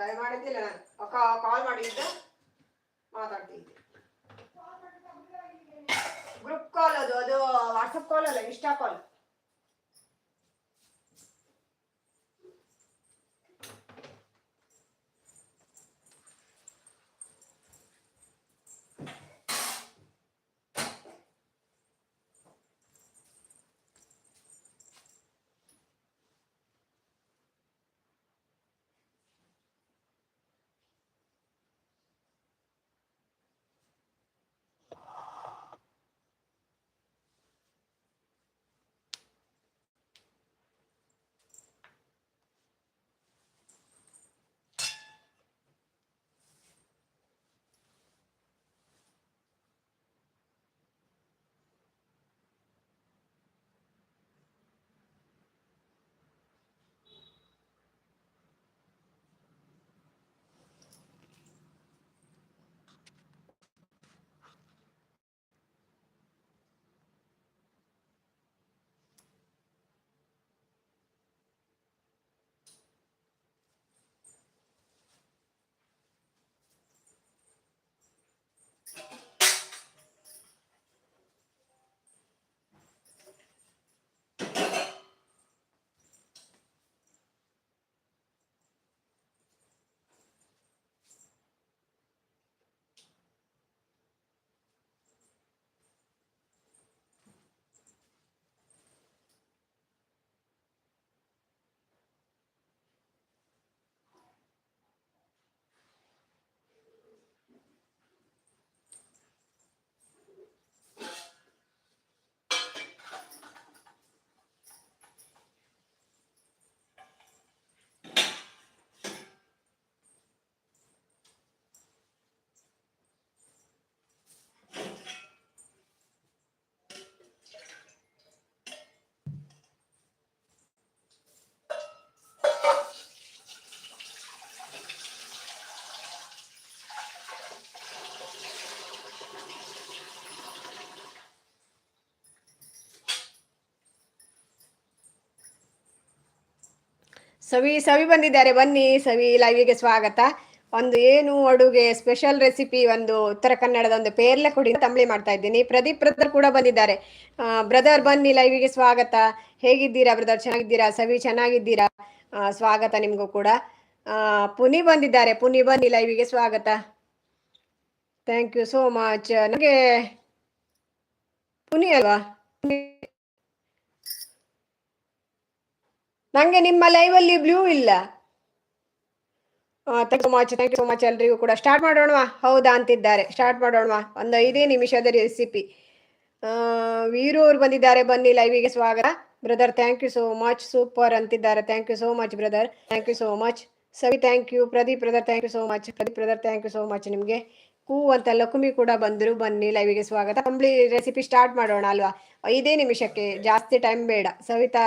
Live ಮಾಡಿದ್ದಿಲ್ಲ ನಾನು ಅಕ್ಕ ಕಾಲ್ ಮಾಡಿದ್ದೆ, ಮಾತಾಡ್ತಿದ್ದೆ. ಗ್ರೂಪ್ ಕಾಲ್ ಅದು ಅದು ವಾಟ್ಸಪ್ ಕಾಲ್ ಅಲ್ಲ insta call Savi Savi ಬಂದಿದ್ದಾರೆ. ಬನ್ನಿ ಸವಿ ಲೈವಿಗೆ ಸ್ವಾಗತ. ಒಂದು ಏನು ಅಡುಗೆ ಸ್ಪೆಷಲ್ ರೆಸಿಪಿ ಒಂದು ಉತ್ತರ ಕನ್ನಡದ ಒಂದು ಪೇರ್ಲೆ ಕುಡಿ ತಂಬಳಿ ಮಾಡ್ತಾ ಇದ್ದೀನಿ. ಪ್ರದೀಪ್ ಬ್ರದರ್ ಕೂಡ ಬಂದಿದ್ದಾರೆ. ಬ್ರದರ್ ಬನ್ನಿ ಲೈವಿಗೆ ಸ್ವಾಗತ. ಹೇಗಿದ್ದೀರಾ ಬ್ರದರ್ ಚೆನ್ನಾಗಿದ್ದೀರಾ? ಸವಿ ಚೆನ್ನಾಗಿದ್ದೀರಾ? ಸ್ವಾಗತ ನಿಮಗೂ ಕೂಡ. ಪುನಿ ಬಂದಿದ್ದಾರೆ. ಪುನಿ ಬನ್ನಿ ಲೈವಿಗೆ ಸ್ವಾಗತ. ಥ್ಯಾಂಕ್ ಯು ಸೋ ಮಚ್ ನನಗೆ ಪುನಿ ಅಲ್ವಾ? ನಂಗೆ ನಿಮ್ಮ ಲೈವ್ ಅಲ್ಲಿ ಬ್ಲೂ ಇಲ್ಲ. Thank much thank you so much ಎಲ್ರಿಗೂ ಕೂಡ. ಸ್ಟಾರ್ಟ್ ಮಾಡೋಣವಾ? ಹೌದಾ ಅಂತಿದ್ದಾರೆ. ಸ್ಟಾರ್ಟ್ ಮಾಡೋಣವಾ? ಒಂದು ಐದೇ ನಿಮಿಷದ ರೆಸಿಪಿ ವೀರು ಅವ್ರು ಬಂದಿದ್ದಾರೆ. ಬನ್ನಿ ಲೈವಿಗೆ ಸ್ವಾಗತ. Brother thank you so much super ಅಂತಿದ್ದಾರೆ. Thank you so much brother thank you so much Savi thank you Pradeep brother thank you so much Pradeep brother thank you so much ನಿಮಗೆ. ಹೂ ಅಂತ ಲಕ್ಷ್ಮಿ ಕೂಡ ಬಂದರು. ಬನ್ನಿ ಲೈವಿಗೆ ಸ್ವಾಗತ. ಕಂಪ್ಲಿ ರೆಸಿಪಿ ಸ್ಟಾರ್ಟ್ ಮಾಡೋಣ ಅಲ್ವಾ? ಐದೇ ನಿಮಿಷಕ್ಕೆ. ಜಾಸ್ತಿ ಟೈಮ್ ಬೇಡ. Savitha,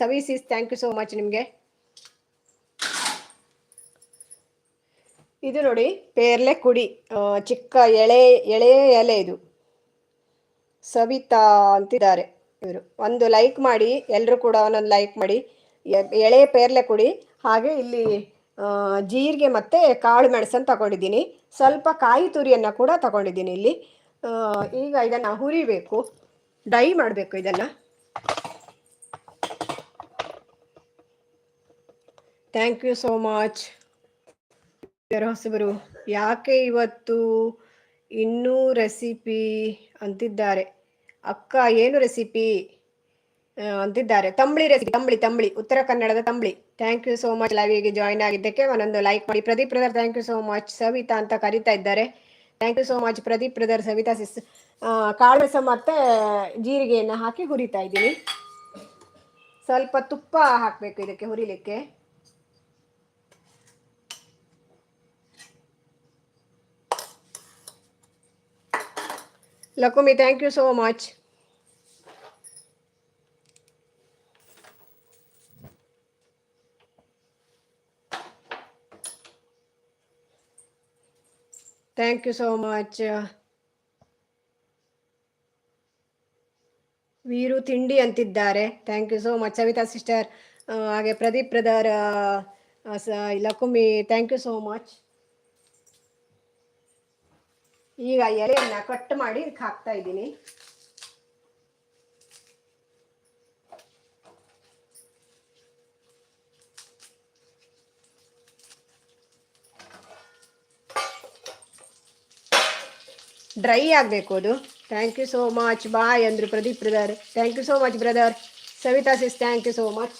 Savi sis thank you so much ನಿಮಗೆ. ಇದು ನೋಡಿ, ಪೇರ್ಲೆ ಕುಡಿ. ಚಿಕ್ಕ ಎಳೆ ಎಳೆ ಎಲೆ ಇದು. ಸವಿತಾ ಅಂತಿದ್ದಾರೆ ಇವರು. ಒಂದು ಲೈಕ್ ಮಾಡಿ ಎಲ್ಲರೂ ಕೂಡ ಒಂದೊಂದು ಲೈಕ್ ಮಾಡಿ. ಎಳೆ ಪೇರ್ಲೆ ಕುಡಿ. ಹಾಗೆ ಇಲ್ಲಿ ಜೀರಿಗೆ ಮತ್ತು ಕಾಳು ಮೆಣಸನ್ನು ತಗೊಂಡಿದ್ದೀನಿ. ಸ್ವಲ್ಪ ಕಾಯಿ ತುರಿಯನ್ನು ಕೂಡ ತಗೊಂಡಿದ್ದೀನಿ ಇಲ್ಲಿ. ಈಗ ಇದನ್ನು ಹುರಿಬೇಕು. ಡೈ ಮಾಡಬೇಕು ಇದನ್ನು. ಥ್ಯಾಂಕ್ ಯು ಸೋ ಮಚ್ ಹೊಸಬರು ಯಾಕೆ ಇವತ್ತು ಇನ್ನೂ ರೆಸಿಪಿ ಅಂತಿದ್ದಾರೆ? ಅಕ್ಕ, ಏನು ರೆಸಿಪಿ ಅಂತಿದ್ದಾರೆ. ತಂಬಳಿ ರೆಸಿಪಿ ತಂಬಳಿ ತಂಬಳಿ. ಉತ್ತರ ಕನ್ನಡದ ತಂಬಳಿ. ಥ್ಯಾಂಕ್ ಯು ಸೋ ಮಚ್ ಲೈವಿಗೆ ಜಾಯಿನ್ ಆಗಿದ್ದಕ್ಕೆ ಒಂದೊಂದು ಲೈಕ್ ಮಾಡಿ. Pradeep brother thank you so much Savitha ಅಂತ ಕರಿತಾ ಇದ್ದಾರೆ. Thank you so much Pradeep brother Savitha sis ಕಾಳು ಮೆಣಸು ಮತ್ತೆ ಜೀರಿಗೆಯನ್ನು ಹಾಕಿ ಹುರಿತಾ ಇದ್ದೀನಿ. ಸ್ವಲ್ಪ ತುಪ್ಪ ಹಾಕಬೇಕು ಇದಕ್ಕೆ ಹುರಿಲಿಕ್ಕೆ. Lakumi thank you so much thank you so much Veeru ತಿಂಡಿ ಅಂತಿದ್ದಾರೆ. Thank you so much Savitha sister ಹಾಗೆ Pradeep brother Lakumi thank you so much ಈಗ ಎಲೆಯನ್ನ ಕಟ್ ಮಾಡಿ ಹಾಕ್ತಾ ಇದ್ದೀನಿ. ಡ್ರೈ ಆಗಬೇಕು ಅದು. Thank you so much bye ಅಂದರು Pradeep brother. Thank you so much brother Savitha sis thank you so much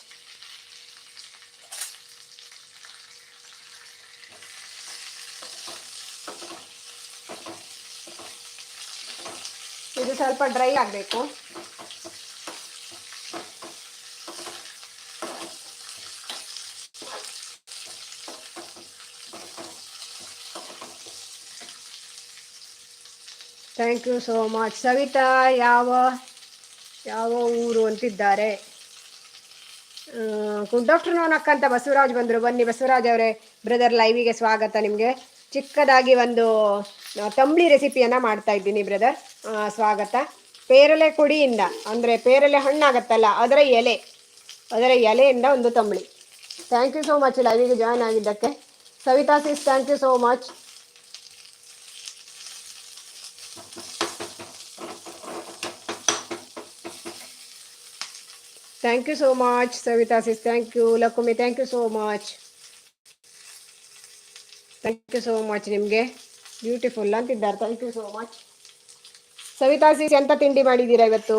ಇದು ಸ್ವಲ್ಪ ಡ್ರೈ ಆಗಬೇಕು. Thank you so much Savitha ಯಾವ ಯಾವ ಊರು ಅಂತಿದ್ದಾರೆ? ಡಾಕ್ಟರ್ ಅಕ್ಕ ಅಂತ ಬಸವರಾಜ್ ಬಂದರು. ಬನ್ನಿ, ಬಸವರಾಜ್ ಅವರೇ ಬ್ರದರ್ ಲೈವಿಗೆ ಸ್ವಾಗತ ನಿಮಗೆ. ಚಿಕ್ಕದಾಗಿ ಒಂದು ತಂಬಳಿ ರೆಸಿಪಿಯನ್ನು ಮಾಡ್ತಾ ಇದ್ದೀನಿ ಬ್ರದರ್ ಸ್ವಾಗತ. ಪೇರಲೆ ಕೊಡಿಯಿಂದ, ಅಂದರೆ ಪೇರಲೆ ಹಣ್ಣಾಗತ್ತಲ್ಲ, ಅದರ ಎಲೆ, ಅದರ ಎಲೆಯಿಂದ ಒಂದು ತಂಬಳಿ. ಥ್ಯಾಂಕ್ ಯು ಸೋ ಮಚ್ ಲೈವಿಗೆ ಜಾಯ್ನ್ ಆಗಿದ್ದಕ್ಕೆ. Savitha sis thank you so much thank you so much Savitha sis thank you Lakumi thank you so much thank you so much ನಿಮಗೆ. ಬ್ಯೂಟಿಫುಲ್ ಅಂತಿದ್ದಾರೆ. Thank you so much Savitha sis ಎಂತ ತಿಂಡಿ ಮಾಡಿದ್ದೀರಾ ಇವತ್ತು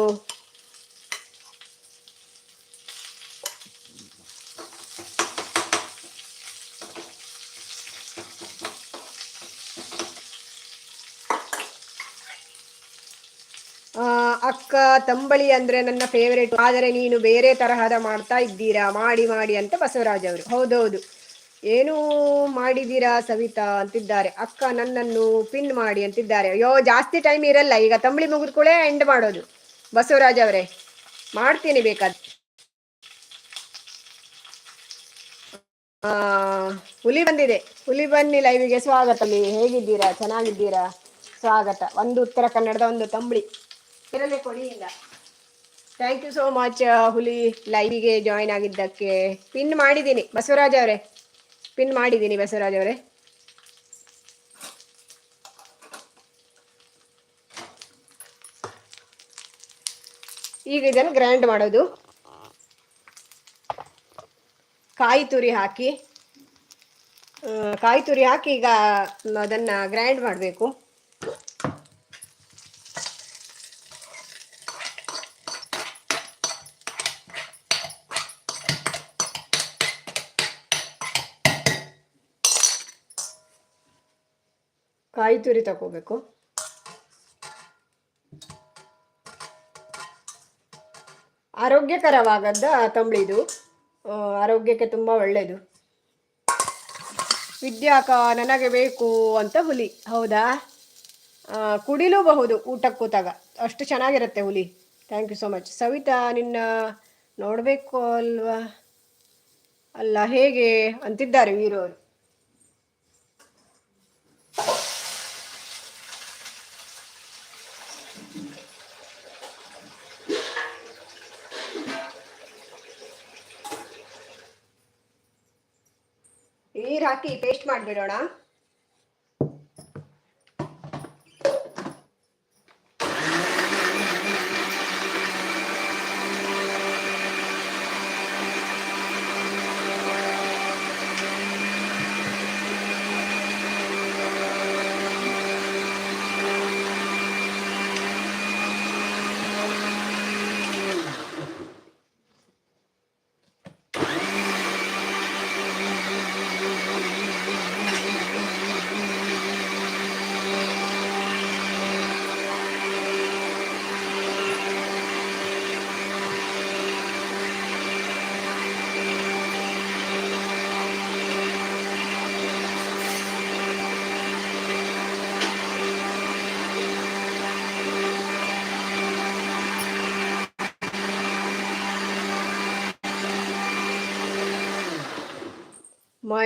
ಆ, ಅಕ್ಕ ತಂಬಳಿ ಅಂದ್ರೆ ನನ್ನ ಫೇವರೇಟ್ ಆದರೆ ನೀನು ಬೇರೆ ತರಹದ ಮಾಡ್ತಾ ಇದ್ದೀರಾ? ಮಾಡಿ ಮಾಡಿ ಅಂತ ಬಸವರಾಜ್ ಅವರು. ಹೌದೌದು. ಏನು ಮಾಡಿದ್ದೀರಾ ಸವಿತಾ ಅಂತಿದ್ದಾರೆ. ಅಕ್ಕ ನನ್ನನ್ನು ಪಿನ್ ಮಾಡಿ ಅಂತಿದ್ದಾರೆ. ಅಯ್ಯೋ, ಜಾಸ್ತಿ ಟೈಮ್ ಇರಲ್ಲ. ಈಗ ತಂಬಳಿ ಮುಗಿದ್ಕೊಳ್ಳೆ ಎಂಡ್ ಮಾಡೋದು. ಬಸವರಾಜ್ ಅವರೇ, ಮಾಡ್ತೀನಿ ಬೇಕಾದ ಹುಲಿ ಬಂದಿದೆ. ಹುಲಿ ಬನ್ನಿ ಲೈವಿಗೆ ಸ್ವಾಗತ. ಹೇಗಿದ್ದೀರಾ? ಚೆನ್ನಾಗಿದ್ದೀರಾ? ಸ್ವಾಗತ. ಒಂದು ಉತ್ತರ ಕನ್ನಡದ ಒಂದು ತಂಬಳಿ. ಇರಲೇ ಕೊಡಿಯಿಂದ thank you so much Huli ಲೈವಿಗೆ join ಆಗಿದ್ದಕ್ಕೆ. ಪಿನ್ ಮಾಡಿದ್ದೀನಿ, ಬಸವರಾಜ್ ಅವರೇ. ಪಿನ್ ಮಾಡಿದ್ದೀನಿ ಬಸವರಾಜ್ ಅವರೇ. ಈಗ ಇದನ್ನು ಗ್ರೈಂಡ್ ಮಾಡೋದು. ಕಾಯಿ ತುರಿ ಹಾಕಿ. ಕಾಯಿ ತುರಿ ಹಾಕಿ ಈಗ ಅದನ್ನ ಗ್ರೈಂಡ್ ಮಾಡಬೇಕು. ಕಾಯಿ ತುರಿ ತಗೋಬೇಕು ಆರೋಗ್ಯಕರವಾಗದ್ದ ತಂಬಳಿದು ಆರೋಗ್ಯಕ್ಕೆ ತುಂಬ ಒಳ್ಳೆಯದು ವಿದ್ಯಾಕ, ನನಗೆ ಬೇಕು ಅಂತ ಹುಲಿ, ಹೌದಾ? ಕುಡಿಲೂಬಹುದು ಊಟಕ್ಕೆ ಕೂತಾಗ ಅಷ್ಟು ಚೆನ್ನಾಗಿರುತ್ತೆ Huli. Thank you so much Savitha, ನಿನ್ನ ನೋಡಬೇಕು ಅಲ್ವಾ? ಅಲ್ಲ, ಹೇಗೆ? ಅಂತಿದ್ದಾರೆ ವೀರು ನೀರು ಹಾಕಿ ಪೇಸ್ಟ್ ಮಾಡಿಬಿಡೋಣ.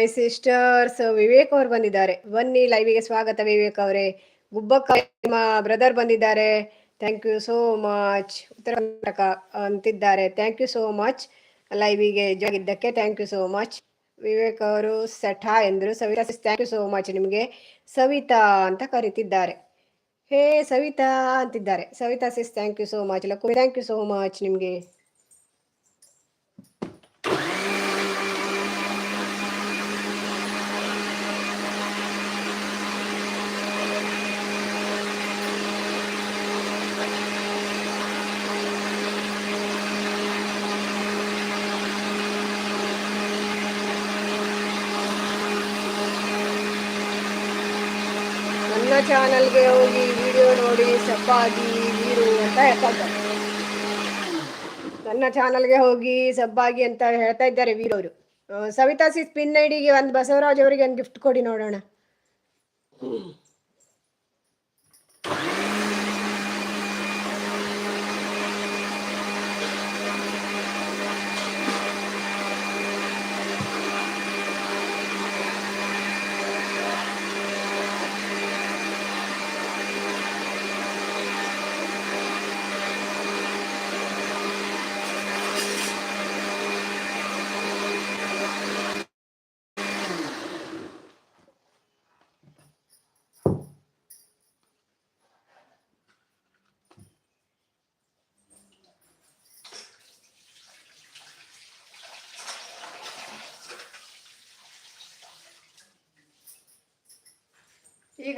ಮೈ ಸಿಸ್ಟರ್ಸ್ ವಿವೇಕ್ ಅವ್ರು ಬಂದಿದ್ದಾರೆ. ಬನ್ನಿ ಲೈವಿಗೆ ಸ್ವಾಗತ ವಿವೇಕ್ ಅವರೇ. ಗುಬ್ಬಕ್ಕ ನಿಮ್ಮ ಬ್ರದರ್ ಬಂದಿದ್ದಾರೆ. ಥ್ಯಾಂಕ್ ಯು ಸೋ ಮಚ್ ಉತ್ತರ ಕರ್ನಾಟಕ ಅಂತಿದ್ದಾರೆ. ಥ್ಯಾಂಕ್ ಯು ಸೋ ಮಚ್ ಲೈವಿಗೆ ಜಾಗಿದ್ದಕ್ಕೆ thank you so much Vivek ಅವರು ಸಠಾ ಎಂದರು. Savitha thank you so much ನಿಮಗೆ. ಸವಿತಾ ಅಂತ ಕರೀತಿದ್ದಾರೆ. ಹೇ ಸವಿತಾ ಅಂತಿದ್ದಾರೆ. Savitha sis thank you so much Lakshmi thank you so much ನಿಮಗೆ ನನ್ನ ಚಾನಲ್ಗೆ ಹೋಗಿ ವಿಡಿಯೋ ನೋಡಿ ಸಬ್ಬಾಗಿ ನೀರು ಅಂತ ಹೇಳ್ತಾ ಇದ್ದಾರೆ. ನನ್ನ ಚಾನಲ್ಗೆ ಹೋಗಿ ಸಬ್ಬಾಗಿ ಅಂತ ಹೇಳ್ತಾ ಇದ್ದಾರೆ ವೀರವರು. ಸವಿತಾ ಸಿ ಸ್ಪಿನ್ ಐಡಿಗೆ ಒಂದು ಬಸವರಾಜ್ ಅವರಿಗೆ ಒಂದು ಗಿಫ್ಟ್ ಕೊಡಿ ನೋಡೋಣ.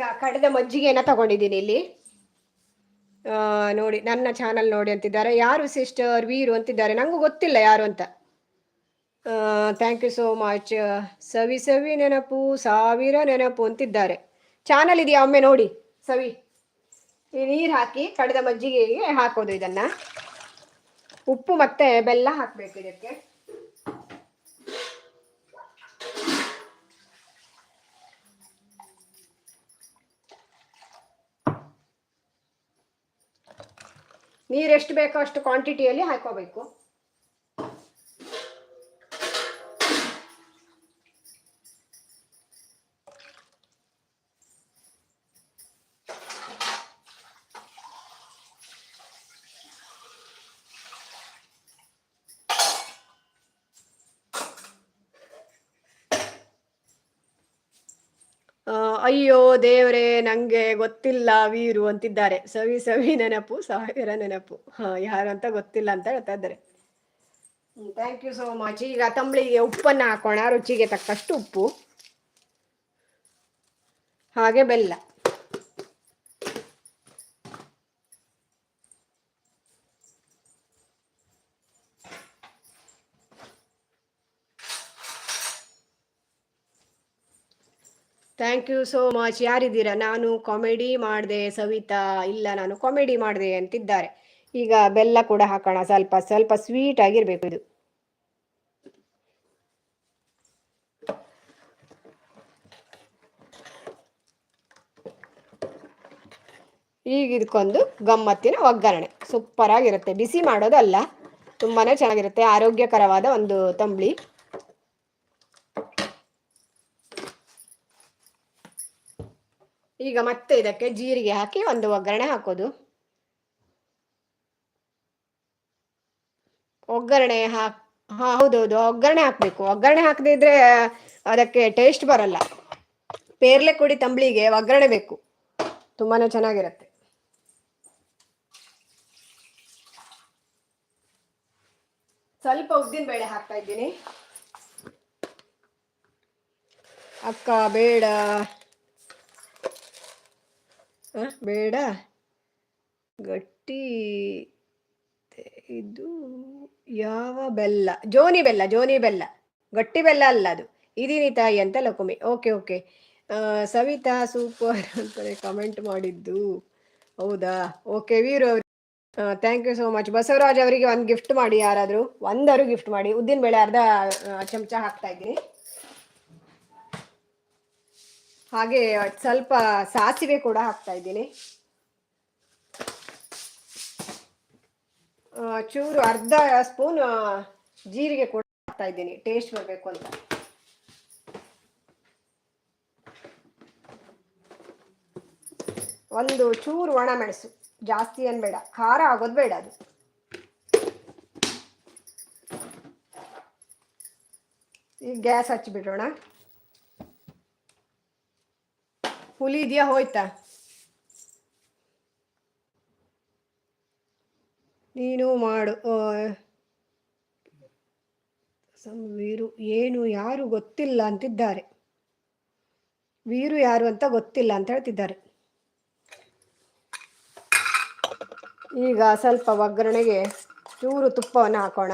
ಈಗ ಕಡೆದ ಮಜ್ಜಿಗೆನ ತಗೊಂಡಿದ್ದೀನಿ ಇಲ್ಲಿ. ನೋಡಿ, ನನ್ನ ಚಾನಲ್ ನೋಡಿ ಅಂತಿದ್ದಾರೆ. ಯಾರು ಸಿಸ್ಟರ್ ವೀರು ಅಂತಿದ್ದಾರೆ? ನಂಗೂ ಗೊತ್ತಿಲ್ಲ ಯಾರು ಅಂತ. Thank you so much Savi Savi ನೆನಪು, ಸಾವಿರ ನೆನಪು ಅಂತಿದ್ದಾರೆ. ಚಾನಲ್ ಇದೆಯಾ ಒಮ್ಮೆ ನೋಡಿ, ಸವಿ. ಈ ನೀರು ಹಾಕಿ ಕಡದ ಮಜ್ಜಿಗೆಗೆ ಹಾಕೋದು ಇದನ್ನ. ಉಪ್ಪು ಮತ್ತೆ ಬೆಲ್ಲ ಹಾಕಬೇಕು ಇದಕ್ಕೆ. ನೀರು ಎಷ್ಟು ಬೇಕೋ ಅಷ್ಟು ಕ್ವಾಂಟಿಟಿಯಲ್ಲಿ ಹಾಕೋಬೇಕು ಅಯ್ಯೋ ದೇವರೇ, ನಂಗೆ ಗೊತ್ತಿಲ್ಲ ವೀರು ಅಂತಿದ್ದಾರೆ. ಸವಿ ಸವಿ ನೆನಪು ಸಾವಿರ ನೆನಪು. ಹಾ, ಯಾರು ಅಂತ ಗೊತ್ತಿಲ್ಲ ಅಂತ ಹೇಳ್ತಾ ಇದ್ದಾರೆ. ಥ್ಯಾಂಕ್ ಯು ಸೋ ಮಚ್ ಈಗ ತಂಬಳಿಗೆ ಉಪ್ಪನ್ನು ಹಾಕೋಣ, ರುಚಿಗೆ ತಕ್ಕಷ್ಟು ಉಪ್ಪು. ಹಾಗೆ ಬೆಲ್ಲ. ಥ್ಯಾಂಕ್ ಯು ಸೋ ಮಚ್ ಯಾರಿದ್ದೀರಾ? ನಾನು ಕಾಮಿಡಿ ಮಾಡಿದೆ ಸವಿತಾ. ಇಲ್ಲ, ನಾನು ಕಾಮಿಡಿ ಮಾಡಿದೆ ಅಂತಿದ್ದಾರೆ. ಈಗ ಬೆಲ್ಲ ಕೂಡ ಹಾಕೋಣ. ಸ್ವಲ್ಪ ಸ್ವಲ್ಪ ಸ್ವೀಟ್ ಆಗಿರ್ಬೇಕು ಇದು. ಈಗ ಇದಕ್ಕೊಂದು ಗಮ್ಮತ್ತಿನ ಒಗ್ಗರಣೆ. ಸೂಪರ್ ಆಗಿರುತ್ತೆ. ಬಿಸಿ ಮಾಡೋದಲ್ಲ. ತುಂಬಾನೇ ಚೆನ್ನಾಗಿರುತ್ತೆ. ಆರೋಗ್ಯಕರವಾದ ಒಂದು ತಂಬಳಿ. ಈಗ ಮತ್ತೆ ಇದಕ್ಕೆ ಜೀರಿಗೆ ಹಾಕಿ ಒಂದು ಒಗ್ಗರಣೆ ಹಾಕೋದು. ಒಗ್ಗರಣೆ ಹಾಕ್, ಹಾ, ಹೌದೌದು, ಒಗ್ಗರಣೆ ಹಾಕ್ಬೇಕು. ಒಗ್ಗರಣೆ ಹಾಕದಿದ್ರೆ ಅದಕ್ಕೆ ಟೇಸ್ಟ್ ಬರಲ್ಲ. ಪೇರ್ಲೆ ಕುಡಿ ತಂಬಳಿಗೆ ಒಗ್ಗರಣೆ ಬೇಕು. ತುಂಬಾನೇ ಚೆನ್ನಾಗಿರುತ್ತೆ. ಸ್ವಲ್ಪ ಉದ್ದಿನ ಬೇಳೆ ಹಾಕ್ತಾ ಇದ್ದೀನಿ. ಅಕ್ಕ, ಬೇಡ. ಬೇಡ. ಗಟ್ಟಿ ಇದು ಯಾವ ಬೆಲ್ಲ? ಜೋನಿ ಬೆಲ್ಲ ಜೋನಿ ಬೆಲ್ಲ. ಗಟ್ಟಿ ಬೆಲ್ಲ ಅಲ್ಲ ಅದು. ಇದೀನಿ ತಾಯಿ ಅಂತ Lakumi okay okay. Savitha super ಅಂತಾರೆ ಕಮೆಂಟ್ ಮಾಡಿದ್ದು. ಹೌದಾ? ಓಕೆ, ವೀರು ಅವ್ರಿ. Thank you so much Basavaraj ಅವರಿಗೆ ಒಂದು ಗಿಫ್ಟ್ ಮಾಡಿ ಯಾರಾದರೂ. ಒಂದರು ಗಿಫ್ಟ್ ಮಾಡಿ. ಉದ್ದಿನ ಬೇಳೆ ಅರ್ಧ ಚಮಚ ಹಾಕ್ತಾ ಇದ್ದೀನಿ. ಹಾಗೆ ಸ್ವಲ್ಪ ಸಾಸಿವೆ ಕೂಡ ಹಾಕ್ತಾ ಇದ್ದೀನಿ. ಚೂರು ಅರ್ಧ ಸ್ಪೂನ್ ಜೀರಿಗೆ ಕೂಡ ಹಾಕ್ತಾ ಇದ್ದೀನಿ. ಟೇಸ್ಟ್ ಬರಬೇಕು ಅಂತ. ಒಂದು ಚೂರು ಒಣ ಮೆಣಸು. ಜಾಸ್ತಿ ಏನು ಬೇಡ. ಖಾರ ಆಗೋದು ಬೇಡ ಅದು. ಈಗ ಗ್ಯಾಸ್ ಹಚ್ಚಿಬಿಡೋಣ. ಹುಲಿ ಇದೆಯಾ ಹೋಯ್ತಾ? ನೀನು ಮಾಡು ವೀರು, ಏನು, ಯಾರು ಗೊತ್ತಿಲ್ಲ ಅಂತಿದ್ದಾರೆ. ವೀರು ಯಾರು ಅಂತ ಗೊತ್ತಿಲ್ಲ ಅಂತ ಹೇಳ್ತಿದ್ದಾರೆ. ಈಗ ಸ್ವಲ್ಪ ಒಗ್ಗರಣೆಗೆ ಚೂರು ತುಪ್ಪವನ್ನು ಹಾಕೋಣ.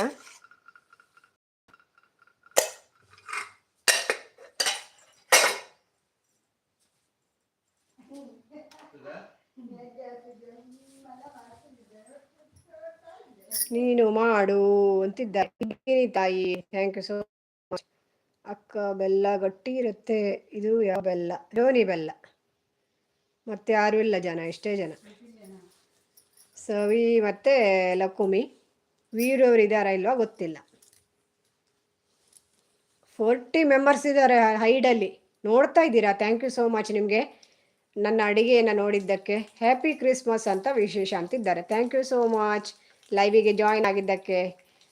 ನೀನು ಮಾಡು ಅಂತಿದ್ದಾರೆ. ತಾಯಿ ಥ್ಯಾಂಕ್ ಯು ಸೋ ಮಚ್ ಅಕ್ಕ, ಬೆಲ್ಲ ಗಟ್ಟಿ ಇರುತ್ತೆ. ಇದು ಯಾವ ಬೆಲ್ಲ? ರೋನಿ ಬೆಲ್ಲ. ಮತ್ತೆ ಯಾರು ಇಲ್ಲ ಜನ, ಇಷ್ಟೇ ಜನ. ಸವಿ ಮತ್ತೆ ಲಕುಮಿ. ವೀರವ್ರು ಇದ್ದಾರಾ ಇಲ್ವಾ ಗೊತ್ತಿಲ್ಲ. ಫೋರ್ಟಿ ಮೆಂಬರ್ಸ್ ಇದ್ದಾರೆ ಹೈಡಲ್ಲಿ ನೋಡ್ತಾ ಇದ್ದೀರಾ? ಥ್ಯಾಂಕ್ ಯು ಸೋ ಮಚ್ ನಿಮಗೆ. ನನ್ನ ಅಡಿಗೆಯನ್ನು ನೋಡಿದ್ದಕ್ಕೆ. ಹ್ಯಾಪಿ ಕ್ರಿಸ್ಮಸ್ ಅಂತ ವಿಶೇಷ ಅಂತಿದ್ದಾರೆ. ಥ್ಯಾಂಕ್ ಯು ಸೋ ಮಚ್ ಲೈವಿಗೆ ಜಾಯಿನ್ ಆಗಿದ್ದಕ್ಕೆ.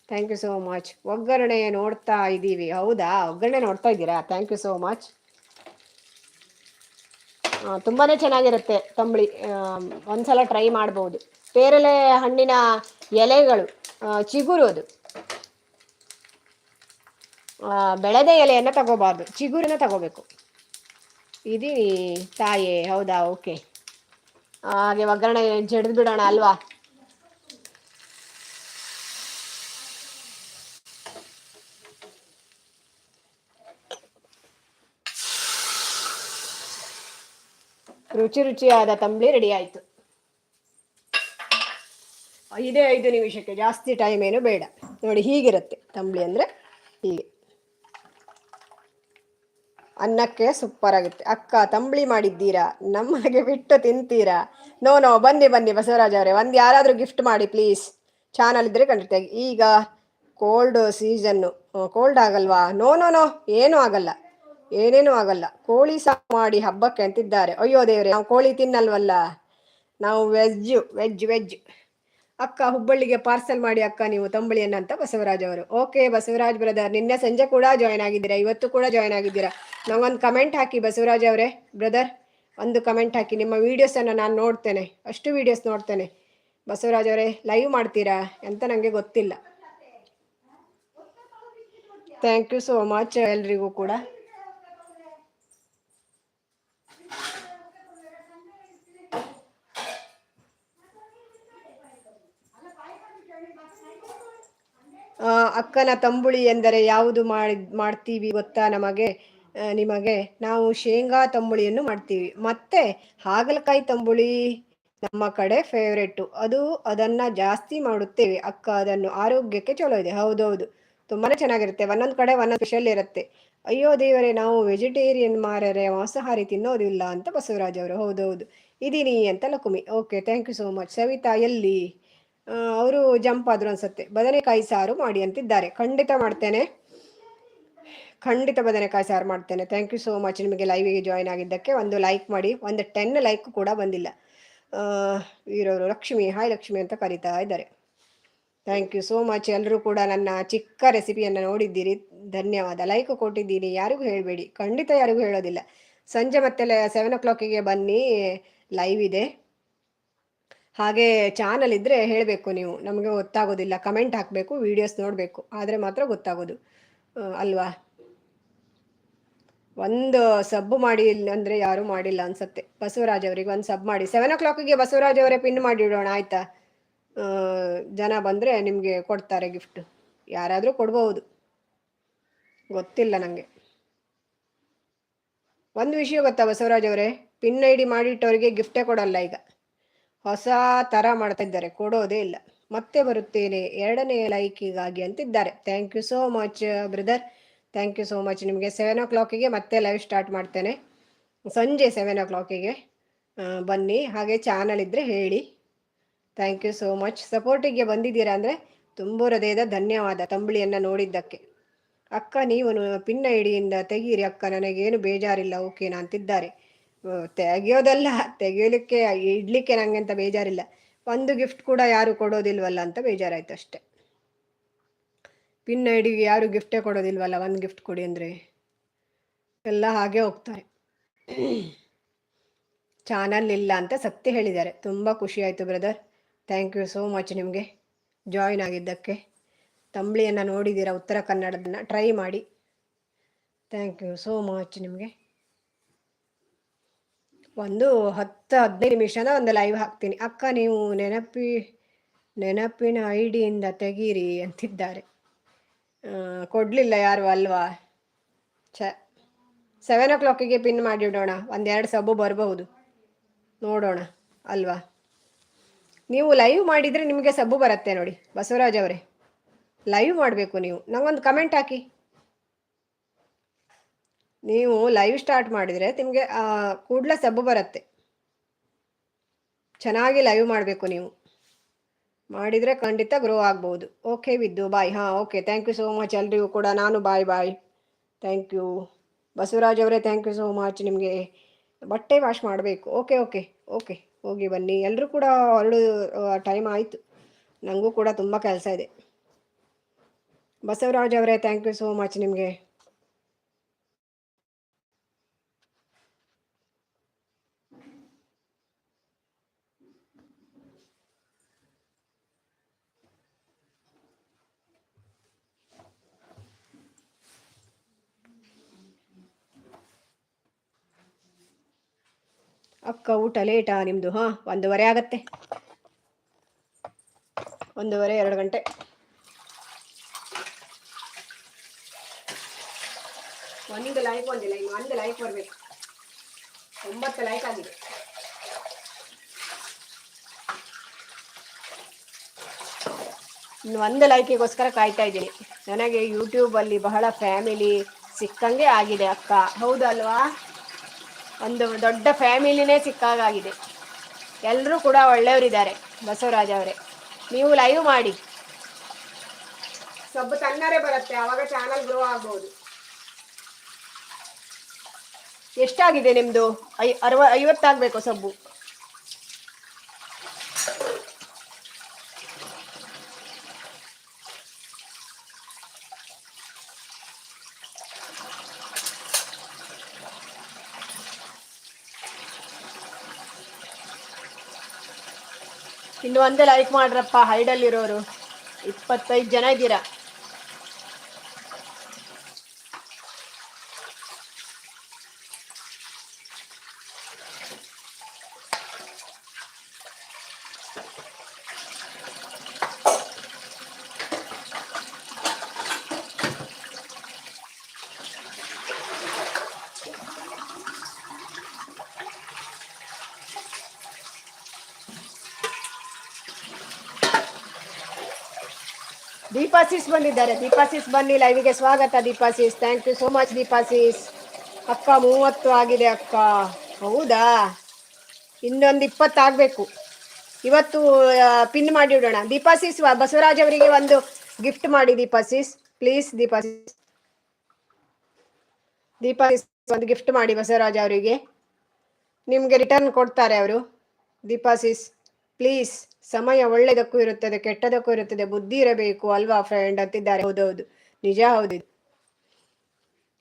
ಥ್ಯಾಂಕ್ ಯು ಸೋ ಮಚ್ ಒಗ್ಗರಣೆ ನೋಡ್ತಾ ಇದ್ದೀವಿ. ಹೌದಾ? ಒಗ್ಗರಣೆ ನೋಡ್ತಾ ಇದ್ದೀರಾ? ಥ್ಯಾಂಕ್ ಯು ಸೋ ಮಚ್ ತುಂಬಾ ಚೆನ್ನಾಗಿರುತ್ತೆ ತಂಬಳಿ. ಒಂದ್ಸಲ ಟ್ರೈ ಮಾಡ್ಬೋದು. ಪೇರಲೆ ಹಣ್ಣಿನ ಎಲೆಗಳು ಚಿಗುರು ಅದು. ಬೆಳೆದ ಎಲೆಯನ್ನು ತಗೋಬಾರ್ದು. ಚಿಗುರನ್ನ ತಗೋಬೇಕು. ಇದೀನಿ ತಾಯೇ. ಹೌದಾ? ಓಕೆ ಹಾಗೆ ಒಗ್ಗರಣೆ ಜಡಿದ್ಬಿಡೋಣ ಅಲ್ವಾ? ರುಚಿ ರುಚಿಯಾದ ತಂಬ್ಳಿ ರೆಡಿ ಆಯಿತು. ಐದೇ ಐದು ನಿಮಿಷಕ್ಕೆ ಜಾಸ್ತಿ ಟೈಮ್ ಏನು ಬೇಡ. ನೋಡಿ ಹೀಗಿರುತ್ತೆ ತಂಬ್ಳಿ ಅಂದರೆ ಹೀಗೆ. ಅನ್ನಕ್ಕೆ ಸೂಪರ್ ಆಗುತ್ತೆ. ಅಕ್ಕ, ತಂಬ್ಳಿ ಮಾಡಿದ್ದೀರಾ? ನಮಗೆ ಬಿಟ್ಟು ತಿಂತೀರಾ? ನೋ ನೋ ಬನ್ನಿ ಬನ್ನಿ ಬಸವರಾಜ್ ಅವರೇ, ಒಂದು ಯಾರಾದರೂ ಗಿಫ್ಟ್ ಮಾಡಿ ಪ್ಲೀಸ್ ಚಾನಲ್ ಇದ್ರೆ ಖಂಡಿತ ಈಗ ಕೋಲ್ಡ್ ಸೀಸನ್ನು ಕೋಲ್ಡ್ ಆಗಲ್ವಾ? ನೋ ನೋ ನೋ ಏನೂ ಆಗಲ್ಲ. ಏನೇನೂ ಆಗಲ್ಲ. ಕೋಳಿ ಸಾ ಮಾಡಿ ಹಬ್ಬಕ್ಕೆ ಅಂತಿದ್ದಾರೆ. ಅಯ್ಯೋ ದೇವ್ರೆ, ನಾವು ಕೋಳಿ ತಿನ್ನಲ್ವಲ್ಲ? ನಾವು ವೆಜ್ಜು ವೆಜ್ ವೆಜ್ ಅಕ್ಕ ಹುಬ್ಬಳ್ಳಿಗೆ ಪಾರ್ಸಲ್ ಮಾಡಿ ಅಕ್ಕ ನೀವು ತಂಬಳಿಯನ್ನ ಅಂತ ಬಸವರಾಜ್ ಅವರು. ಓಕೆ ಬಸವರಾಜ್ ಬ್ರದರ್ ನಿನ್ನೆ ಸಂಜೆ ಕೂಡ ಜಾಯ್ನ್ ಆಗಿದ್ದೀರಾ? ಇವತ್ತು ಕೂಡ ಜಾಯ್ನ್ ಆಗಿದ್ದೀರಾ? ನಂಗೊಂದು ಕಮೆಂಟ್ ಹಾಕಿ ಬಸವರಾಜ್ ಅವರೇ ಬ್ರದರ್ ಒಂದು ಕಮೆಂಟ್ ಹಾಕಿ ನಿಮ್ಮ ವೀಡಿಯೋಸನ್ನು ನಾನು ನೋಡ್ತೇನೆ. ಅಷ್ಟು ವೀಡಿಯೋಸ್ ನೋಡ್ತೇನೆ. ಬಸವರಾಜ್ ಅವರೇ ಲೈವ್ ಮಾಡ್ತೀರಾ ಅಂತ ನನಗೆ ಗೊತ್ತಿಲ್ಲ. ಥ್ಯಾಂಕ್ ಯು ಸೋ ಮಚ್ ಎಲ್ರಿಗೂ ಕೂಡ. ಅಕ್ಕನ ತಂಬುಳಿ ಎಂದರೆ ಯಾವುದು ಮಾಡಿ, ಮಾಡ್ತೀವಿ ಗೊತ್ತಾ ನಮಗೆ? ನಿಮಗೆ ನಾವು ಶೇಂಗಾ ತಂಬುಳಿಯನ್ನು ಮಾಡ್ತೀವಿ. ಮತ್ತೆ ಹಾಗಲಕಾಯಿ ತಂಬುಳಿ ನಮ್ಮ ಕಡೆ ಫೇವ್ರೇಟು ಅದು ಅದನ್ನ ಜಾಸ್ತಿ ಮಾಡುತ್ತೇವೆ. ಅಕ್ಕ ಅದನ್ನು ಆರೋಗ್ಯಕ್ಕೆ ಚಲೋ ಇದೆ. ಹೌದೌದು. ತುಂಬಾನೇ ಚೆನ್ನಾಗಿರುತ್ತೆ. ಒಂದೊಂದು ಕಡೆ ಒಂದೊಂದು ಸ್ಪೆಷಲ್ ಇರುತ್ತೆ. ಅಯ್ಯೋ ದೇವರೇ, ನಾವು ವೆಜಿಟೇರಿಯನ್ ಮಾರರೆ ಮಾಂಸಾಹಾರಿ ತಿನ್ನೋದಿಲ್ಲ ಅಂತ ಬಸವರಾಜ್ ಅವರು. ಹೌದೌದು. ಇದೀನಿ ಅಂತ Lakumi okay thank you so much Savitha, ಎಲ್ಲಿ? ಅವರು ಜಂಪ್ ಆದ್ರು ಅನ್ಸುತ್ತೆ. ಬದನೆಕಾಯಿ ಸಾರು ಮಾಡಿ ಅಂತಿದ್ದಾರೆ. ಖಂಡಿತ ಮಾಡ್ತೇನೆ. ಖಂಡಿತ ಬದನೆಕಾಯಿ ಸಾರು ಮಾಡ್ತೇನೆ. ಥ್ಯಾಂಕ್ ಯು ಸೋ ಮಚ್ ನಿಮಗೆ ಲೈವಿಗೆ ಜಾಯ್ನ್ ಆಗಿದ್ದಕ್ಕೆ ಒಂದು ಲೈಕ್ ಮಾಡಿ, ಒಂದು ಟೆನ್ ಲೈಕ್ ಕೂಡ ಬಂದಿಲ್ಲ. ವೀರವರು ಲಕ್ಷ್ಮಿ ಹಾಯ್ ಲಕ್ಷ್ಮಿ ಅಂತ ಕರಿತಾ ಇದ್ದಾರೆ. ಥ್ಯಾಂಕ್ ಯು ಸೋ ಮಚ್ ಎಲ್ಲರೂ ಕೂಡ ನನ್ನ ಚಿಕ್ಕ ರೆಸಿಪಿಯನ್ನು ನೋಡಿದ್ದೀರಿ. ಧನ್ಯವಾದ. ಲೈಕ್ ಕೊಟ್ಟಿದ್ದೀನಿ. ಯಾರಿಗೂ ಹೇಳಬೇಡಿ. ಖಂಡಿತ ಯಾರಿಗೂ ಹೇಳೋದಿಲ್ಲ. ಸಂಜೆ ಮತ್ತೆ ಸೆವೆನ್ ಓ ಕ್ಲಾಕಿಗೆ ಬನ್ನಿ. ಲೈವ್ ಇದೆ. ಹಾಗೆ ಚಾನಲ್ ಇದ್ದರೆ ಹೇಳಬೇಕು ನೀವು. ನಮಗೆ ಗೊತ್ತಾಗೋದಿಲ್ಲ. ಕಮೆಂಟ್ ಹಾಕಬೇಕು ವಿಡಿಯೋಸ್ ನೋಡಬೇಕು. ಆದರೆ ಮಾತ್ರ ಗೊತ್ತಾಗೋದು. ಅಲ್ವಾ? ಒಂದು ಸಬ್ ಮಾಡಿ ಅಂದರೆ ಯಾರೂ ಮಾಡಿಲ್ಲ ಅನ್ಸತ್ತೆ. ಬಸವರಾಜ್ ಅವರಿಗೆ ಒಂದು ಸಬ್ ಮಾಡಿ. ಸೆವೆನ್ ಓ ಕ್ಲಾಕಿಗೆ ಬಸವರಾಜ್ ಅವರೇ ಪಿನ್ ಮಾಡಿಡೋಣ, ಆಯ್ತಾ? ಜನ ಬಂದರೆ ನಿಮಗೆ ಕೊಡ್ತಾರೆ ಗಿಫ್ಟ್ ಯಾರಾದರೂ ಕೊಡ್ಬೋದು. ಗೊತ್ತಿಲ್ಲ ನನಗೆ ಒಂದು ವಿಷಯ ಗೊತ್ತಾ ಬಸವರಾಜ್ ಅವರೇ? ಪಿನ್ ಐ ಡಿ ಮಾಡಿಟ್ಟವರಿಗೆ ಗಿಫ್ಟೇ ಕೊಡಲ್ಲ ಈಗ. ಹೊಸ ಥರ ಮಾಡ್ತಾ ಇದ್ದಾರೆ, ಕೊಡೋದೇ ಇಲ್ಲ. ಮತ್ತೆ ಬರುತ್ತೇನೆ ಎರಡನೇ ಲೈಕಿಗಾಗಿ ಅಂತಿದ್ದಾರೆ. Thank you so much brother thank you so much ನಿಮಗೆ ಸೆವೆನ್ ಓ ಕ್ಲಾಕಿಗೆ ಮತ್ತೆ ಲೈವ್ ಸ್ಟಾರ್ಟ್ ಮಾಡ್ತೇನೆ. ಸಂಜೆ ಸೆವೆನ್ ಓ ಕ್ಲಾಕಿಗೆ ಬನ್ನಿ. ಹಾಗೆ ಚಾನಲ್ ಇದ್ದರೆ ಹೇಳಿ. ಥ್ಯಾಂಕ್ ಯು ಸೋ ಮಚ್ ಸಪೋರ್ಟಿಗೆ ಬಂದಿದ್ದೀರಾ ಅಂದರೆ ತುಂಬ ಹೃದಯದ ಧನ್ಯವಾದ ತಂಬಳಿಯನ್ನು ನೋಡಿದ್ದಕ್ಕೆ. ಅಕ್ಕ, ನೀವು ಪಿನ್ನ ಪಿನ್ ಐಡಿಯಿಂದ ತೆಗೀರಿ ಅಕ್ಕ. ನನಗೇನು ಬೇಜಾರಿಲ್ಲ ಓಕೆನಾ ಅಂತಿದ್ದಾರೆ. ತೆಗೆಯೋದಲ್ಲ. ತೆಗೆಯಲಿಕ್ಕೆ ಇಡ್ಲಿಕ್ಕೆ ನಂಗೆ ಅಂತ ಬೇಜಾರಿಲ್ಲ. ಒಂದು ಗಿಫ್ಟ್ ಕೂಡ ಯಾರು ಕೊಡೋದಿಲ್ವಲ್ಲ ಅಂತ ಬೇಜಾರಾಯ್ತು ಅಷ್ಟೆ. ಪಿನ್ ಐಡಿಗೆ ಯಾರು ಗಿಫ್ಟೇ ಕೊಡೋದಿಲ್ವಲ್ಲ, ಒಂದು ಗಿಫ್ಟ್ ಕೊಡಿ ಅಂದರೆ. ಎಲ್ಲ ಹಾಗೆ ಹೋಗ್ತಾರೆ. ಚಾನಲ್ ಇಲ್ಲ ಅಂತ ಸತ್ಯ ಹೇಳಿದ್ದಾರೆ. ತುಂಬ ಖುಷಿ ಆಯ್ತು brother thank you so much ನಿಮಗೆ. ಜಾಯಿನ್ ಆಗಿದ್ದಕ್ಕೆ. ತಂಬಳಿಯನ್ನು ನೋಡಿದ್ದೀರಾ ಉತ್ತರ ಕನ್ನಡದನ್ನ? ಟ್ರೈ ಮಾಡಿ. ಥ್ಯಾಂಕ್ ಯು ಸೋ ಮಚ್ ನಿಮಗೆ. ಒಂದು ಹತ್ತು ಹದಿನೈದು ನಿಮಿಷನ ಒಂದು ಲೈವ್ ಹಾಕ್ತೀನಿ. ಅಕ್ಕ, ನೀವು ನೆನಪಿ, ನೆನಪಿನ ಐ ಡಿಯಿಂದ ತೆಗೀರಿ ಅಂತಿದ್ದಾರೆ. ಕೊಡಲಿಲ್ಲ ಯಾರು ಅಲ್ವಾ? ಛ ಸೆವೆನ್ ಓ ಕ್ಲಾಕಿಗೆ ಪಿನ್ ಮಾಡಿಡೋಣ. ಒಂದೆರಡು ಸಬ್ಬು ಬರಬಹುದು. ನೋಡೋಣ ಅಲ್ವಾ? ನೀವು ಲೈವ್ ಮಾಡಿದರೆ ನಿಮಗೆ ಸಬ್ಬು ಬರುತ್ತೆ ನೋಡಿ. ಬಸವರಾಜ್ ಅವರೇ ಲೈವ್ ಮಾಡಬೇಕು ನೀವು. ನಂಗೊಂದು ಕಮೆಂಟ್ ಹಾಕಿ. ನೀವು ಲೈವ್ ಸ್ಟಾರ್ಟ್ ಮಾಡಿದರೆ ನಿಮಗೆ ಕೂಡಲೇ ಸಬ್ಬು ಬರುತ್ತೆ. ಚೆನ್ನಾಗಿ ಲೈವ್ ಮಾಡಬೇಕು ನೀವು. ಮಾಡಿದರೆ ಖಂಡಿತ ಗ್ರೋ ಆಗ್ಬೋದು. ಓಕೆ ವಿದ್ದು ಬಾಯ್ ಹಾಂ okay thank you so much ಎಲ್ರಿಗೂ ಕೂಡ. ನಾನು bye bye thank you Basavaraj ಅವರೇ ಥ್ಯಾಂಕ್ ಯು ಸೋ ಮಚ್ ನಿಮಗೆ ಬಟ್ಟೆ ವಾಶ್ ಮಾಡಬೇಕು. ಓಕೆ ಓಕೆ ಓಕೆ ಹೋಗಿ ಬನ್ನಿ. ಎಲ್ಲರೂ ಕೂಡ ಹೊರಡು ಟೈಮ್ ಆಯಿತು. ನನಗೂ ಕೂಡ ತುಂಬ ಕೆಲಸ ಇದೆ. ಬಸವರಾಜ್ ಅವರೇ ಥ್ಯಾಂಕ್ ಯು ಸೋ ಮಚ್ ನಿಮಗೆ. ಅಕ್ಕ ಊಟ ಲೇಟಾ ನಿಮ್ಮದು ಹಾಂ ಒಂದೂವರೆ ಆಗತ್ತೆ. ಒಂದೂವರೆ ಎರಡು ಗಂಟೆ. ಒಂದು ಲೈಕ್ ಒಂದಿಲ್ಲ ಇನ್ನು ಒಂದು ಲೈಕ್ ಬರಬೇಕು. ಒಂಬತ್ತು ಲೈಕ್ ಆಗಿದೆ. ಇನ್ನು ಒಂದು ಲೈಕಿಗೋಸ್ಕರ ಕಾಯ್ತಾ ಇದ್ದೀನಿ. ನನಗೆ ಯೂಟ್ಯೂಬಲ್ಲಿ ಬಹಳ ಫ್ಯಾಮಿಲಿ ಸಿಕ್ಕಂಗೆ ಆಗಿದೆ ಅಕ್ಕ. ಹೌದಲ್ವಾ? ಒಂದು ದೊಡ್ಡ ಫ್ಯಾಮಿಲಿನೇ ಸಿಕ್ಕಾಗಿದೆ ಎಲ್ಲರೂ ಕೂಡ ಒಳ್ಳೆಯವರಿದ್ದಾರೆ ಬಸವರಾಜ ಅವರೇ. ನೀವು ಲೈವ್ ಮಾಡಿ. ಸಬ್ಬು ತನ್ನರೇ ಬರುತ್ತೆ ಆವಾಗ ಚಾನಲ್ ಗ್ರೋ ಆಗ್ಬೋದು. ಎಷ್ಟಾಗಿದೆ ನಿಮ್ಮದು ಐ ಅರವ ಐವತ್ತಾಗಬೇಕು ಸಬ್ಬು. ಇನ್ನು ಒಂದೇ ಲೈಕ್ ಮಾಡ್ರಪ್ಪ ಹೈಡಲ್ಲಿರೋರು ಇಪ್ಪತ್ತೈದು ಜನ ಇದ್ದೀರಾ? ದೀಪಾಸಿಸ್ ಬಂದಿದ್ದಾರೆ. ದೀಪಾಸಿಸ್ ಬನ್ನಿ, ಲೈವಿಗೆ ಸ್ವಾಗತ Deepa sis thank you so much Deepa sis ಅಕ್ಕ ಮೂವತ್ತು ಆಗಿದೆ ಅಕ್ಕ. ಹೌದಾ? ಇನ್ನೊಂದು ಇಪ್ಪತ್ತು ಆಗಬೇಕು. ಇವತ್ತು ಪಿನ್ ಮಾಡಿ ಇಡೋಣ. ದೀಪಾಸಿಸ್ ಬಸವರಾಜ್ ಅವರಿಗೆ ಒಂದು ಗಿಫ್ಟ್ ಮಾಡಿ ದೀಪಾಸಿಸ್ ಪ್ಲೀಸ್ ದೀಪಾಸಿಸ್ ದೀಪಾಸಿಸ್ ಒಂದು ಗಿಫ್ಟ್ ಮಾಡಿ ಬಸವರಾಜ್ ಅವರಿಗೆ. ನಿಮಗೆ ರಿಟರ್ನ್ ಕೊಡ್ತಾರೆ ಅವರು. ದೀಪಾಸಿಸ್ ಪ್ಲೀಸ್, ಸಮಯ ಒಳ್ಳೆದಕ್ಕೂ ಇರುತ್ತದೆ, ಕೆಟ್ಟದಕ್ಕೂ ಇರುತ್ತದೆ, ಬುದ್ಧಿ ಇರಬೇಕು ಅಲ್ವಾ ಫ್ರೆಂಡ್ ಅಂತಿದ್ದಾರೆ. ಹೌದೌದು ನಿಜ, ಹೌದು.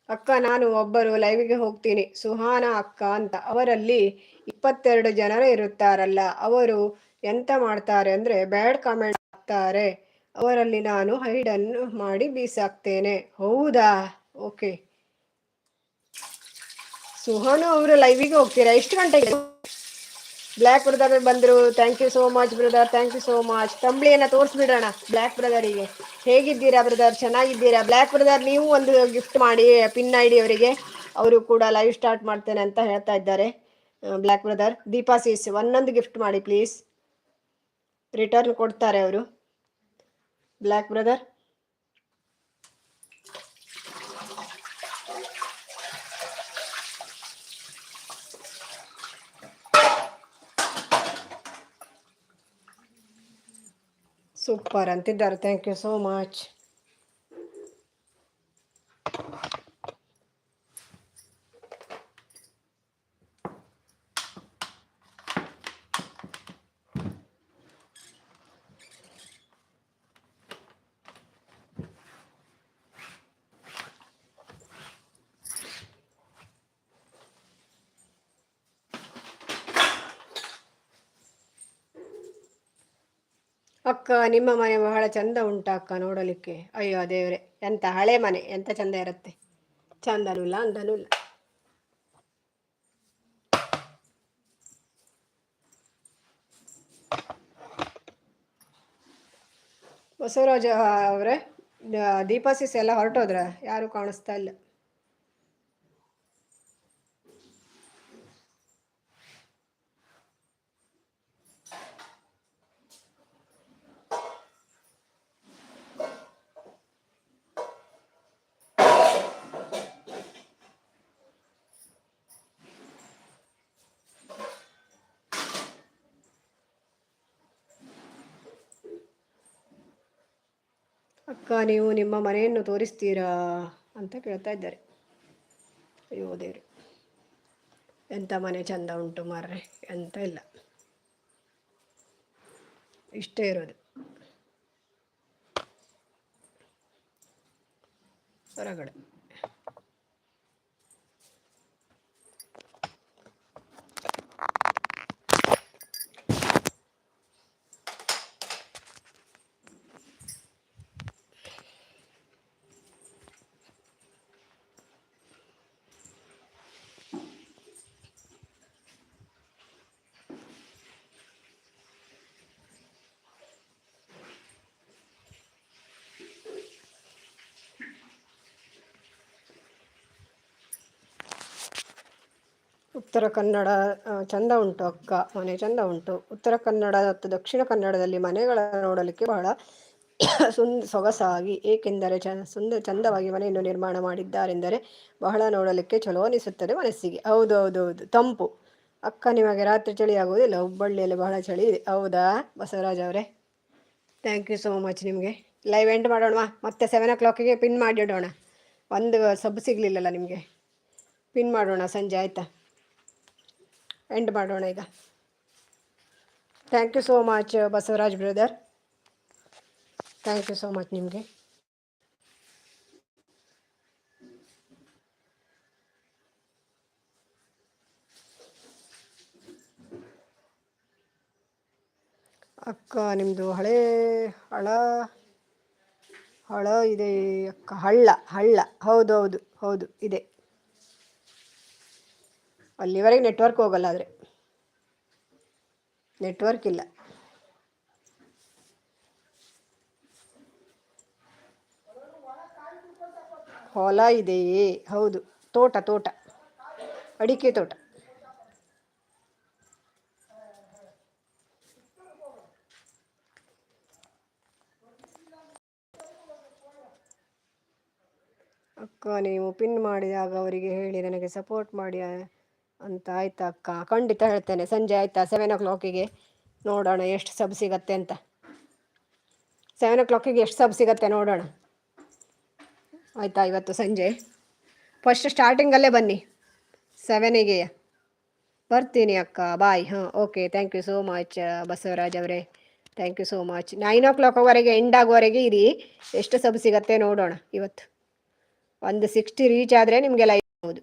ಅಕ್ಕ, ನಾನು ಒಬ್ಬರು ಲೈವ್ಗೆ ಹೋಗ್ತೀನಿ. ಸುಹಾನ ಅಕ್ಕ ಅಂತ. ಅವರಲ್ಲಿ ಇಪ್ಪತ್ತೆರಡು ಜನರು ಇರುತ್ತಾರಲ್ಲ, ಅವರು ಎಂತ ಮಾಡ್ತಾರೆ ಅಂದ್ರೆ ಬ್ಯಾಡ್ ಕಾಮೆಂಟ್ ಹಾಕ್ತಾರೆ. ಅವರಲ್ಲಿ ನಾನು ಹೈಡನ್ನು ಮಾಡಿ ಬೀಸಾಕ್ತೇನೆ. ಹೌದಾ? ಓಕೆ ಸುಹಾನು, ಅವರು ಲೈವಿಗೆ ಹೋಗ್ತೀರಾ? ಎಷ್ಟು ಗಂಟೆಗೆ? ಬ್ಲ್ಯಾಕ್ ಬ್ರದರ್ ಬಂದ್ರು. Thank you so much brother thank you so much ತಂಬಳಿಯನ್ನ ತೋರಿಸ್ಬಿಡೋಣ ಬ್ಲ್ಯಾಕ್ ಬ್ರದರಿಗೆ ಹೇಗಿದ್ದೀರಾ ಬ್ರದರ್ ಚೆನ್ನಾಗಿದ್ದೀರಾ? ಬ್ಲ್ಯಾಕ್ ಬ್ರದರ್ ನೀವು ಒಂದು ಗಿಫ್ಟ್ ಮಾಡಿ ಪಿನ್ ಐ ಡಿ ಅವರಿಗೆ. ಅವರು ಕೂಡ ಲೈವ್ ಸ್ಟಾರ್ಟ್ ಮಾಡ್ತೇನೆ ಅಂತ ಹೇಳ್ತಾ ಇದ್ದಾರೆ. ಬ್ಲ್ಯಾಕ್ ಬ್ರದರ್ ದೀಪಾ ಸೀಸ್ ಒಂದೊಂದು ಗಿಫ್ಟ್ ಮಾಡಿ ಪ್ಲೀಸ್ ರಿಟರ್ನ್ ಕೊಡ್ತಾರೆ ಅವರು. ಬ್ಲ್ಯಾಕ್ ಬ್ರದರ್ ಸೂಪರ್ ಅಂತಿದ್ದಾರೆ ಥ್ಯಾಂಕ್ ಯು ಸೋ ಮಚ್ ಅಕ್ಕ, ನಿಮ್ಮ ಮನೆ ಬಹಳ ಚಂದ ಉಂಟ ಅಕ್ಕ ನೋಡಲಿಕ್ಕೆ. ಅಯ್ಯೋ ದೇವ್ರೆ, ಎಂತ ಹಳೆ ಮನೆ, ಎಂತ ಚಂದ ಇರುತ್ತೆ. ಚಂದನೂ ಇಲ್ಲ ಅಂದನೂ ಇಲ್ಲ ಬಸವರಾಜ ಅವರೇ ದೀಪಾಸಿಸ್ ಎಲ್ಲ ಹೊರಟೋದ್ರ? ಯಾರು ಕಾಣಿಸ್ತಾ ಇಲ್ಲ ಅಕ್ಕ ನೀವು ನಿಮ್ಮ ಮನೆಯನ್ನು ತೋರಿಸ್ತೀರಾ ಅಂತ ಕೇಳ್ತಾ ಇದ್ದಾರೆ. ಅಯ್ಯೋ, ದೇವ್ರಿ, ಎಂಥ ಮನೆ ಚಂದ ಉಂಟು ಮಾರ್ರೆ ಎಂತ ಇಲ್ಲ. ಇಷ್ಟೇ ಇರೋದು. ಹೊರಗಡೆ. ಉತ್ತರ ಕನ್ನಡ ಚಂದ ಉಂಟು ಅಕ್ಕ, ಮನೆ ಚಂದ ಉಂಟು. ಉತ್ತರ ಕನ್ನಡ ಮತ್ತು ದಕ್ಷಿಣ ಕನ್ನಡದಲ್ಲಿ ಮನೆಗಳ ನೋಡಲಿಕ್ಕೆ ಬಹಳ ಸುಂದ ಸೊಗಸಾಗಿ, ಏಕೆಂದರೆ ಚ, ಸುಂದ, ಚಂದವಾಗಿ ಮನೆಯನ್ನು ನಿರ್ಮಾಣ ಮಾಡಿದ್ದಾರೆಂದರೆ ಬಹಳ ನೋಡಲಿಕ್ಕೆ ಚಲೋ ಅನಿಸುತ್ತದೆ ಮನಸ್ಸಿಗೆ. ಹೌದು ಹೌದು ಹೌದು. ತಂಪು. ಅಕ್ಕ, ನಿಮಗೆ ರಾತ್ರಿ ಚಳಿ ಆಗುವುದಿಲ್ಲ? ಹುಬ್ಬಳ್ಳಿಯಲ್ಲಿ ಬಹಳ ಚಳಿ ಇದೆ. ಹೌದಾ, ಬಸವರಾಜ್ ಅವರೇ? ಥ್ಯಾಂಕ್ ಯು ಸೋ ಮಚ್ ನಿಮಗೆ. ಲೈವ್ ಎಂಡ್ ಮಾಡೋಣವಾ? ಮತ್ತೆ ಸೆವೆನ್ ಓ ಕ್ಲಾಕಿಗೆ ಪಿನ್ ಮಾಡಿಡೋಣ ಒಂದು ಸಬ್ ಸಿಗಲಿಲ್ಲಲ್ಲ ನಿಮಗೆ. ಪಿನ್ ಮಾಡೋಣ ಸಂಜೆ, ಆಯಿತಾ? ಎಂಡ್ ಮಾಡೋಣ ಈಗ. Thank you so much Basavaraj brother thank you so much ನಿಮಗೆ. ಅಕ್ಕ ನಿಮ್ಮದು ಹಳೆ ಹಳ ಹಳ ಇದೆ ಅಕ್ಕ, ಹಳ್ಳ ಹಳ್ಳ. ಹೌದು ಹೌದು ಹೌದು, ಇದೆ. ಅಲ್ಲಿವರೆಗೆ ನೆಟ್ವರ್ಕ್ ಹೋಗಲ್ಲ ಆದರೆ. ನೆಟ್ವರ್ಕ್ ಇಲ್ಲ. ಹೊಲ ಇದೆಯೇ? ಹೌದು. ತೋಟ ತೋಟ. ಅಡಿಕೆ ತೋಟ. ಅಕ್ಕ, ನೀವು ಪಿನ್ ಮಾಡಿದಾಗ ಅವರಿಗೆ ಹೇಳಿ, ನನಗೆ ಸಪೋರ್ಟ್ ಮಾಡಿ ಅಂತ ಆಯ್ತಾ ಅಕ್ಕ ಖಂಡಿತ ಹೇಳ್ತೇನೆ. ಸಂಜೆ ಆಯ್ತಾ? ಸೆವೆನ್ ಓ ಕ್ಲಾಕಿಗೆ ನೋಡೋಣ ಎಷ್ಟು ಸಬ್ ಸಿಗತ್ತೆ ಅಂತ. ಸೆವೆನ್ ಓ ಕ್ಲಾಕಿಗೆ ಎಷ್ಟು ಸಬ್ ಸಿಗತ್ತೆ ನೋಡೋಣ. ಆಯಿತಾ ಇವತ್ತು ಸಂಜೆ? ಫಸ್ಟ್ ಸ್ಟಾರ್ಟಿಂಗಲ್ಲೇ ಬನ್ನಿ. ಸೆವೆನಿಗೆ ಬರ್ತೀನಿ ಅಕ್ಕ. ಬಾಯ್ ಹಾಂ okay thank you so much Basavaraj ಅವರೇ. Thank you so much nine ಓ ಕ್ಲಾಕ್ವರೆಗೆ ಎಂಡ್ ಆಗೋವರೆಗೆ ಇರಿ. ಎಷ್ಟು ಸಬ್ ಸಿಗತ್ತೆ ನೋಡೋಣ ಇವತ್ತು. ಒಂದು ಸಿಕ್ಸ್ಟಿ ರೀಚ್ ಆದರೆ ನಿಮಗೆ ಲೈಕ್ ಹೌದು.